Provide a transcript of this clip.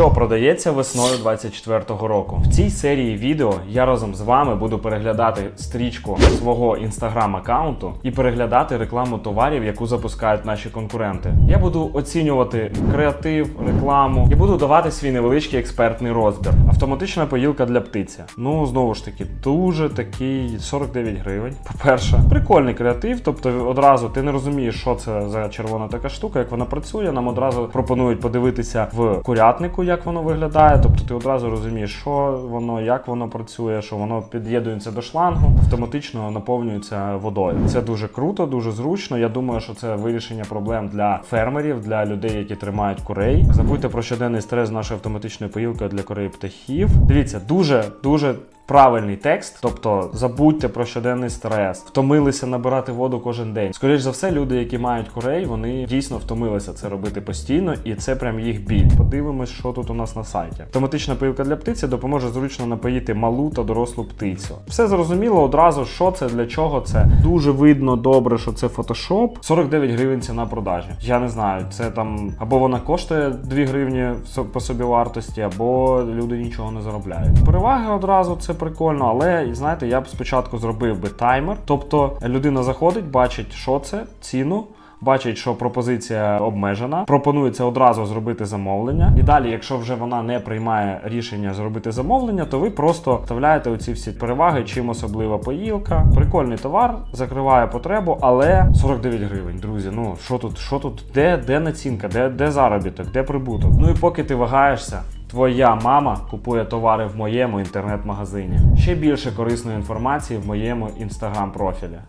Що продається весною 24-го року? В цій серії відео я разом з вами буду переглядати стрічку свого інстаграм-аккаунту і переглядати рекламу товарів, яку запускають наші конкуренти. Я буду оцінювати креатив, рекламу і буду давати свій невеличкий експертний розбір. Автоматична поїлка для птиці. Ну знову ж таки, дуже такий 49 гривень. По-перше, прикольний креатив. Тобто, одразу ти не розумієш, що це за червона така штука, як вона працює. Нам одразу пропонують подивитися в курятнику, як воно виглядає. Тобто ти одразу розумієш, що воно, як воно працює, що воно під'єднується до шлангу, автоматично наповнюється водою. Це дуже круто, дуже зручно. Я думаю, що це вирішення проблем для фермерів, для людей, які тримають курей. Забудьте про щоденний стрес з нашою автоматичною поїлкою для корей птахів. Дивіться, дуже дуже. Правильний текст, тобто забудьте про щоденний стрес, втомилися набирати воду кожен день. Скоріше за все, люди, які мають курей, вони дійсно втомилися це робити постійно, і це прям їх біль. Подивимось, що тут у нас на сайті. Автоматична поїлка для птиці допоможе зручно напоїти малу та дорослу птицю. Все зрозуміло одразу, що це, для чого це. Дуже видно добре, що це фотошоп. 49 гривень ціна продажі. Я не знаю, це там або вона коштує 2 гривні по собі вартості, або люди нічого не заробляють. Переваги одразу це прикольно, але знаєте, я б спочатку зробив би таймер. Тобто людина заходить, бачить, що це, ціну. Бачить, що пропозиція обмежена, пропонується одразу зробити замовлення. І далі, якщо вже вона не приймає рішення зробити замовлення, то ви просто вставляєте оці всі переваги, чим особлива поїлка. Прикольний товар, закриває потребу, але 49 гривень, друзі. Ну що тут, що тут, де, де націнка, де, де заробіток, де прибуток? Ну і поки ти вагаєшся. Твоя мама купує товари в моєму інтернет-магазині. Ще більше корисної інформації в моєму інстаграм профілі.